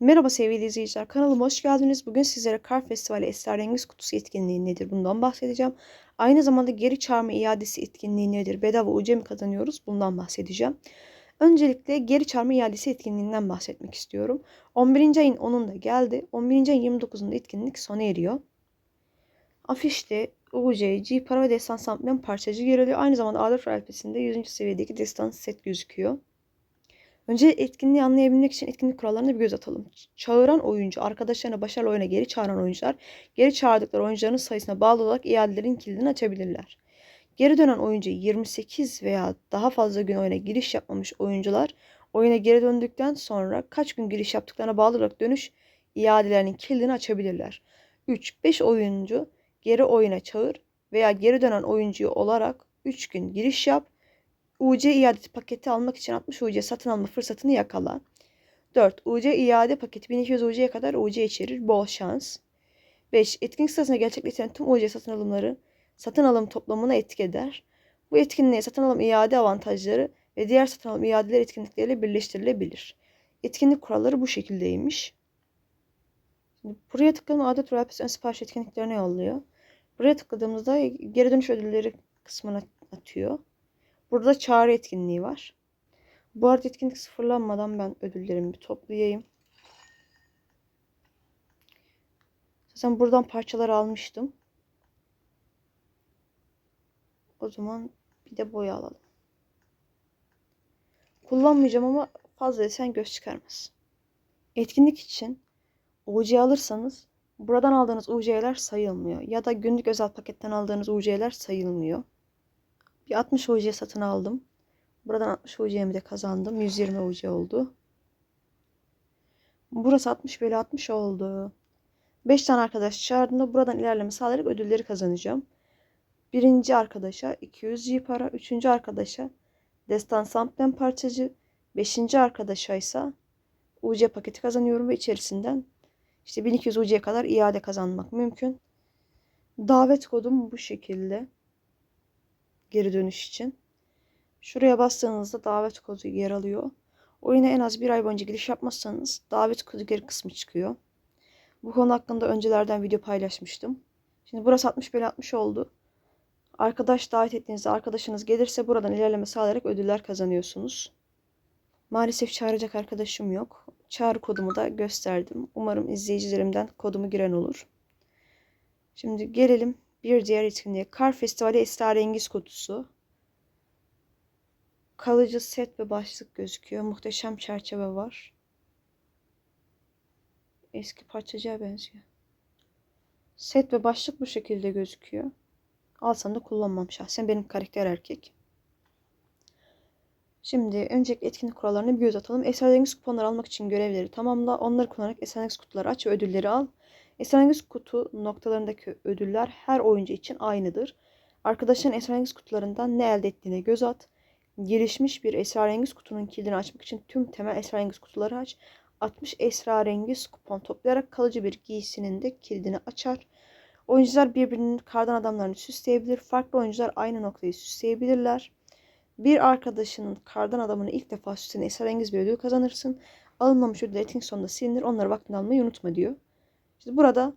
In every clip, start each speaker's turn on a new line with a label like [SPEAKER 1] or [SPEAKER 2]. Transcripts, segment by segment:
[SPEAKER 1] Merhaba sevgili izleyiciler, kanalıma hoş geldiniz. Bugün sizlere Kar Festivali Esrarengiz Kutusu etkinliği nedir bundan bahsedeceğim. Aynı zamanda geri çağırma iadesi etkinliği nedir, bedava UC mi kazanıyoruz bundan bahsedeceğim. Öncelikle geri çağırma iadesi etkinliğinden bahsetmek istiyorum. 11. ayın 10'unda geldi. 11. ayın 29'unda etkinlik sona eriyor. Afişte UC, G para ve destan samplen parçacı yer alıyor. Aynı zamanda A4 alfabesinde 100. seviyedeki destan set gözüküyor. Önce etkinliği anlayabilmek için etkinlik kurallarına bir göz atalım. Çağıran oyuncu, arkadaşlarına başarılı oyuna geri çağıran oyuncular, geri çağırdıkları oyuncuların sayısına bağlı olarak iadelerin kilidini açabilirler. Geri dönen oyuncu 28 veya daha fazla gün oyuna giriş yapmamış oyuncular, oyuna geri döndükten sonra kaç gün giriş yaptıklarına bağlı olarak dönüş iadelerinin kilidini açabilirler. 3-5 oyuncu geri oyuna çağır veya geri dönen oyuncuyu olarak 3 gün giriş yap UC iade paketi almak için 60 UC satın alma fırsatını yakala. 4. UC iade paketi 1200 UC'ye kadar UC içerir. Bol şans. 5. Etkinlik sırasında gerçekleşen tüm UC satın alımları satın alım toplamına etki eder. Bu etkinliğe satın alım iade avantajları ve diğer satın alım iadeler etkinlikleriyle birleştirilebilir. Etkinlik kuralları bu şekildeymiş. Şimdi buraya tıkladım adet royal ön sipariş etkinliklerine yolluyor. Buraya tıkladığımızda geri dönüş ödülleri kısmına atıyor. Burada çağrı etkinliği var. Bu arada etkinlik sıfırlanmadan ben ödüllerimi bir toplayayım. Zaten buradan parçalar almıştım. O zaman bir de boya alalım. Kullanmayacağım ama fazla desen göz çıkarmaz. Etkinlik için UC alırsanız buradan aldığınız UC'ler sayılmıyor. Ya da günlük özel paketten aldığınız UC'ler sayılmıyor. Bir 60 UC satın aldım. Buradan 60 UC'mi de kazandım. 120 UC oldu. Burası 60 bölü 60 oldu. 5 tane arkadaş çağırdığımda buradan ilerleme sağlayarak ödülleri kazanacağım. Birinci arkadaşa 200 G para. Üçüncü arkadaşa destan samplen parçacı. Beşinci arkadaşa ise UC paketi kazanıyorum ve içerisinden işte 1200 UC'ye kadar iade kazanmak mümkün. Davet kodum bu şekilde geri dönüş için. Şuraya bastığınızda davet kodu yer alıyor. Oyuna en az bir ay boyunca giriş yapmazsanız davet kodu geri kısmı çıkıyor. Bu konu hakkında öncelerden video paylaşmıştım. Şimdi burası 60 bölü 60 oldu. Arkadaş davet ettiğinizde arkadaşınız gelirse buradan ilerleme sağlayarak ödüller kazanıyorsunuz. Maalesef çağıracak arkadaşım yok. Çağrı kodumu da gösterdim. Umarım izleyicilerimden kodumu giren olur. Şimdi gelelim bir diğer etkinliğe Kar Festivali Esrarengiz kutusu. Kalıcı set ve başlık gözüküyor. Muhteşem çerçeve var. Eski parçacığa benziyor. Set ve başlık bu şekilde gözüküyor. Alsam da kullanmam şahsen. Benim karakter erkek. Şimdi öncelikle etkinlik kurallarına bir göz atalım. Esrarengiz kuponları almak için görevleri tamamla. Onları kullanarak esrarengiz kutuları aç ve ödülleri al. Esrarengiz kutu noktalarındaki ödüller her oyuncu için aynıdır. Arkadaşların esrarengiz kutularından ne elde ettiğine göz at. Gelişmiş bir esrarengiz kutunun kilidini açmak için tüm temel esrarengiz kutuları aç. 60 esrarengiz kupon toplayarak kalıcı bir giysinin de kilidini açar. Oyuncular birbirinin kardan adamlarını süsleyebilir. Farklı oyuncular aynı noktayı süsleyebilirler. Bir arkadaşının kardan adamını ilk defa süsleyen esrarengiz bir ödül kazanırsın. Alınmamış ödül etkinlik sonunda silinir. Onları vaktinde almayı unutma diyor. İşte burada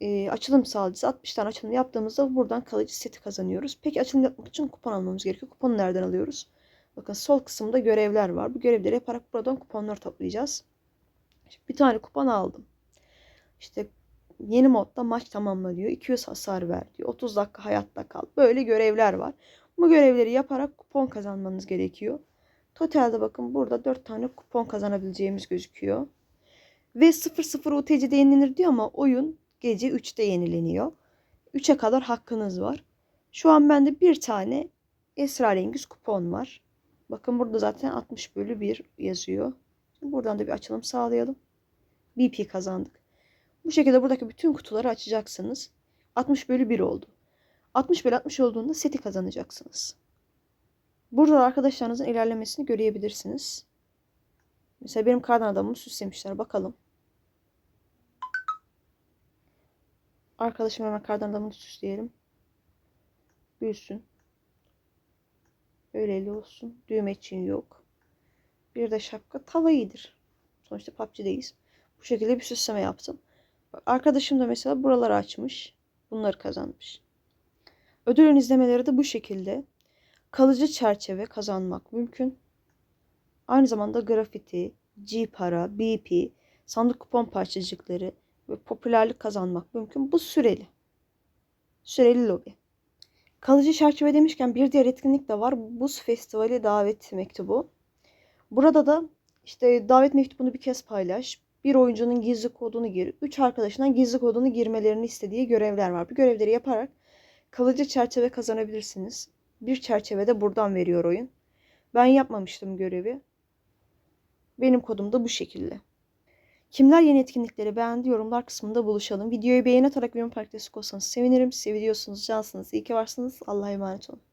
[SPEAKER 1] e, açılım sağlayıcısı 60 tane açılım yaptığımızda buradan kalıcı seti kazanıyoruz. Peki açılım yapmak için kupon almamız gerekiyor. Kuponu nereden alıyoruz? Bakın sol kısımda görevler var. Bu görevleri yaparak buradan kuponlar toplayacağız. bir tane kupon aldım. İşte yeni modda maç tamamla diyor. 200 hasar ver diyor. 30 dakika hayatta kal. Böyle görevler var. Bu görevleri yaparak kupon kazanmanız gerekiyor. Totalde bakın burada 4 tane kupon kazanabileceğimiz gözüküyor. Ve 00 UTC'de yenilenir diyor ama oyun gece 3'te yenileniyor. 3'e kadar hakkınız var. Şu an bende bir tane esrarengiz kupon var. Bakın burada zaten 60 bölü 1 yazıyor. Şimdi buradan da bir açılım sağlayalım. BP kazandık. Bu şekilde buradaki bütün kutuları açacaksınız. 60 bölü 1 oldu. 60 bölü 60 olduğunda seti kazanacaksınız. Burada arkadaşlarınızın ilerlemesini görebilirsiniz. Mesela benim kardan adamımı süslemişler. Bakalım. Arkadaşım hemen kardan adamını süsleyelim. Büyüsün. Öyleli olsun. Düğme için yok. Bir de şapka tava iyidir. Sonuçta PUBG'deyiz. Bu şekilde bir süsleme yaptım. Bak, arkadaşım da mesela buraları açmış. Bunları kazanmış. Ödülün izlemeleri de bu şekilde. Kalıcı çerçeve kazanmak mümkün. Aynı zamanda grafiti, G-para, BP, sandık kupon parçacıkları ve popülerlik kazanmak mümkün. Bu süreli. Süreli lobi. Kalıcı çerçeve demişken bir diğer etkinlik de var. Buz Festivali davet mektubu. Burada da işte davet mektubunu bir kez paylaş. Bir oyuncunun gizli kodunu gir. Üç arkadaşından gizli kodunu girmelerini istediği görevler var. Bu görevleri yaparak kalıcı çerçeve kazanabilirsiniz. Bir çerçeve de buradan veriyor oyun. Ben yapmamıştım görevi. Benim kodum da bu şekilde. Kimler yeni etkinlikleri beğendi yorumlar kısmında buluşalım. Videoyu beğeni atarak yorum olsanız sevinirim. Seviyorsunuz, cansınız. İyi ki varsınız. Allah'a emanet olun.